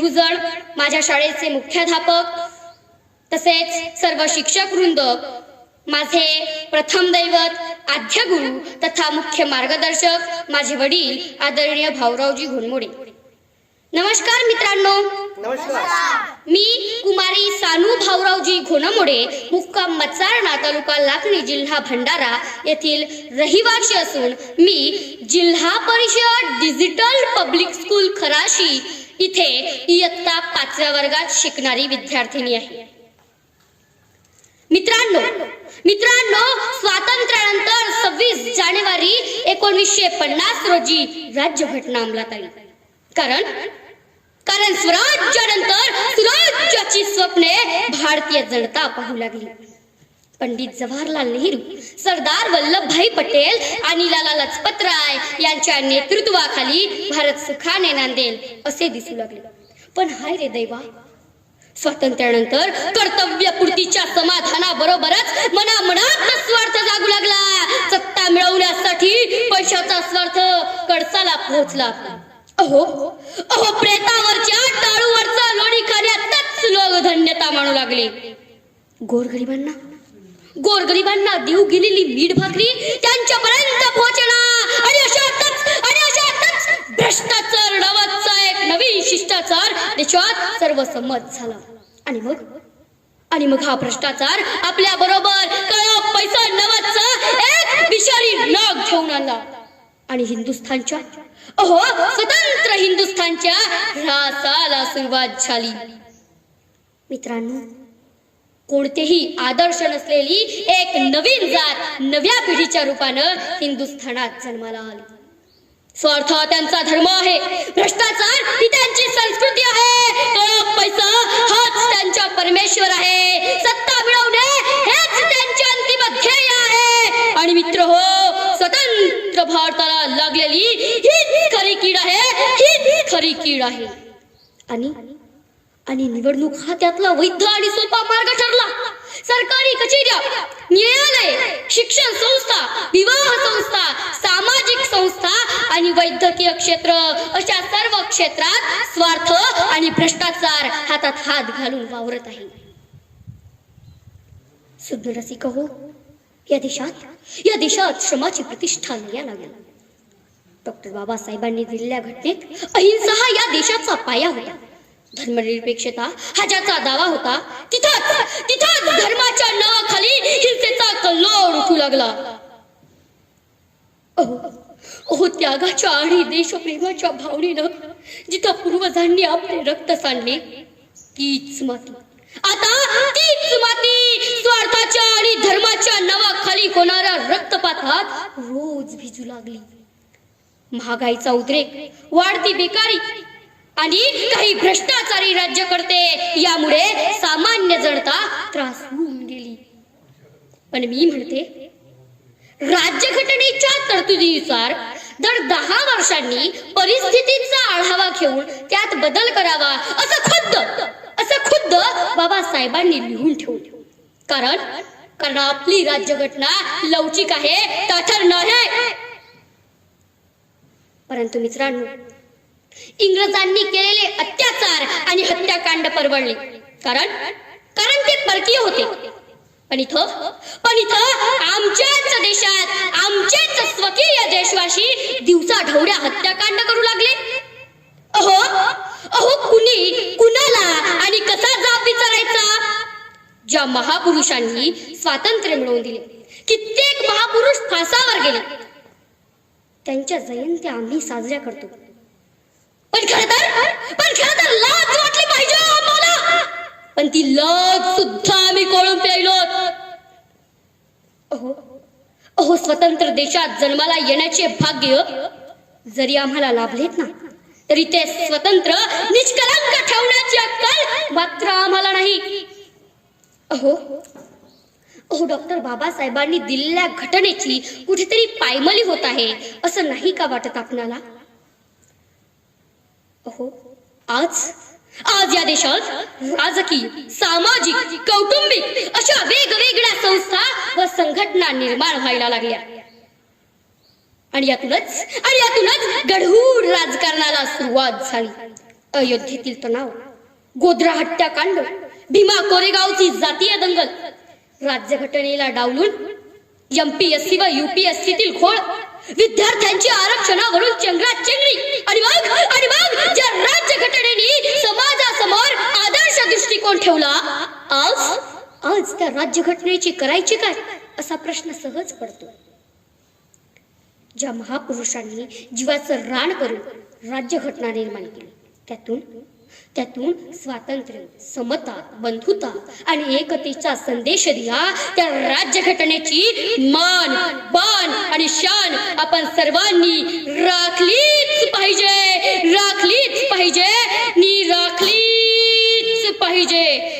गुरुजन माझ्या शाळेचे मुख्याध्यापक तसेच सर्व शिक्षक वृंद माझे प्रथम दैवत आद्य गुरु तथा मुख्य मार्गदर्शक माझे वडील आदरणीय भाऊरावजी घोनमोडे. नमस्कार मित्रांनो. मी कुमारी सानू भाऊरावजी घोनमोडे मुक्काम मचारणा तालुका लाखणी जिल्हा भंडारा येथील रहिवासी असून मी जिल्हा परिषद डिजिटल पब्लिक स्कूल खराशी इथे इयत्ता पाचव्या वर्गात शिकणारी विद्यार्थिनी आहे. मित्रांनो मित्रांनो स्वातंत्र्यानंतर सव्वीस जानेवारी एकोणीसशे पन्नास रोजी राज्यघटना अंमलात आली. कारण कारण स्वराज्यानंतर स्वराज्याची स्वप्ने भारतीय जनता पाहू लागली. पंडित जवाहरलाल नेहरू सरदार वल्लभभाई पटेल आणि लाला लजपत राय यांच्या नेतृत्वाखाली भारत सुखाने नांदेल असे दिसू लागले. पण हाय रे दैवा स्वातंत्र्यानंतर कर्तव्यपूर्तीच्या समाधानाबरोबरच मनामनात स्वार्थ जागू लागला. सत्ता मिळवण्यासाठी पैशाचा स्वार्थ कडसाला पोहोचला. अहो अहो प्रेतावरच्या टाळूवरचा लोणी खाण्यातच लोक धन्यता मानू लागले. गोरगरिबांना गोरगरिबांना देऊ गेलेली मीठ भाकरी त्यांच्यापर्यंत पोहोचणार आणि अशातच आणि अशातच भ्रष्टाचार नावाचा एक नवीन शिष्टाचार देशात सर्वसंमत झाला. आणि मग? आणि मग हा भ्रष्टाचार आपल्या बरोबर कळप पैसा नावाचा एक विषारी नाग घेऊन आला. आणि हिंदुस्थानच्या? अहो स्वतंत्र हिंदुस्थानच्या ह्रासाला सुरुवात झाली. मित्रांनो कोणतेही आदर्श नसलेली एक नवीन जात नव्या पिढीच्या रूपानं हिंदुस्थानात जन्माला आली. स्वार्थ त्यांचा धर्म आहे भ्रष्टाचार ही त्यांची संस्कृती आहे. पैसा हाच त्यांच्या परमेश्वर आहे. सत्ता मिळवणे हेच त्यांचे अंतिम ध्येय आहे. आणि मित्र हो स्वतंत्र भारताला लागलेली ही खरी कीड आहे ही खरी कीड आहे. आणि आणि निवडणूक हा त्यातला वैध आणि सोपा मार्ग ठरला. सरकारी कचेऱ्या न्यायालय शिक्षण संस्था विवाह संस्था सामाजिक संस्था आणि वैद्यकीय क्षेत्र अशा सर्व क्षेत्रात स्वार्थ आणि भ्रष्टाचार हातात हात घालून वावरत आहे. सुज्ञ रसिक हो या देशात या देशात श्रमाची प्रतिष्ठा या लागली. डॉक्टर बाबासाहेबांनी दिलेल्या घटनेत अहिंसा हा या देशाचा पाया होता. धर्मनिरपेक्षता हा ज्याचा दावा होता तिथं तिथं धर्माच्या नावाखाली हिंसेचा कल्लोळ उठू लागला. ओहो त्यागाच्या आणि देशप्रेमाच्या भावनेनं जिथं पूर्वजांनी आपले रक्त सांडले तीच माती. आता तीच माती स्वार्थाच्या आणि धर्माच्या नावाखाली होणाऱ्या रक्तपातात रोज भिजू लागली. महागाईचा उद्रेक वाढती बेकारी आणि काही भ्रष्टाचारी राज्य करते. यामुळे सामान्य जनता त्रास होऊन गेली. पण मी म्हणते राज्यघटनेच्या तरतुदीनुसार दर दहा वर्षांनी परिस्थितीचा आढावा घेऊन त्यात बदल करावा असं खुद्द असं खुद्द बाबासाहेबांनी लिहून ठेवलं. कारण कारण आपली राज्यघटना लवचिक आहे ताठर नाही. परंतु मित्रांनो इंग्रजांनी केलेले अत्याचार आणि हत्याकांड परवडले. कारण? कारण ते परकीय होते. पण इथं? पण इथं आमच्याच देशात आमचेच स्वकीय देशवासी दिवसा ढवळ्या हत्याकांड करू लागले. अहो अहो कुणी कुणाला आणि कसा जाब विचारायचा? ज्या महापुरुषांनी स्वातंत्र्य मिळवून दिले. कित्येक महापुरुष फासावर गेले. त्यांच्या जयंत्या आम्ही साजऱ्या करतो. पण खर तर पण खर तर लाज वाटली पाहिजे हो आम्हाला. पण ती लाज सुद्धा आम्ही कोळून प्यायलो. अहो अहो स्वतंत्र देशात जन्माला येण्याचे भाग्य जरी आम्हाला लाभलेत ना तरी ते स्वतंत्र निष्कलंक ठेवण्याची अक्कल मात्र आम्हाला नाही. अहो अहो डॉक्टर बाबासाहेबांनी दिलेल्या घटनेची कुठेतरी पायमली होत आहे असं नाही का वाटत आपणाला? अहो आज? आज या देशात राजकीय सामाजिक कौटुंबिक अशा वेगवेगळ्या संस्था व संघटना निर्माण व्हायला लागल्या. आणि यातूनच आणि यातूनच गढूळ राजकारणाला सुरुवात झाली. अयोध्येतील तणाव गोध्रा हत्याकांड भीमा कोरेगावची जातीय दंगल राज्यघटनेला डावलून एमपीएससी व युपीएससीतील खोळ घोळ विद्यार्थ्यांची आरक्षणावरून चेंगराचेंगरी आणि मग आणि मग ज्या राज्य घटनेने समाजासमोर आदर्श दृष्टिकोन ठेवला आज आज त्या राज्य घटनेची करायची काय? असा प्रश्न सहज पडतो. ज्या महापुरुषांनी जीवाचं रान करून राज्यघटना निर्माण केली त्यातून त्यातून स्वातंत्र्य समता बंधुता आणि एकतेचा संदेश दिला त्या राज्यघटनेची मा आणि शान आपण सर्वांनी राखलीच पाहिजे राखलीच पाहिजे नी राखलीच पाहिजे.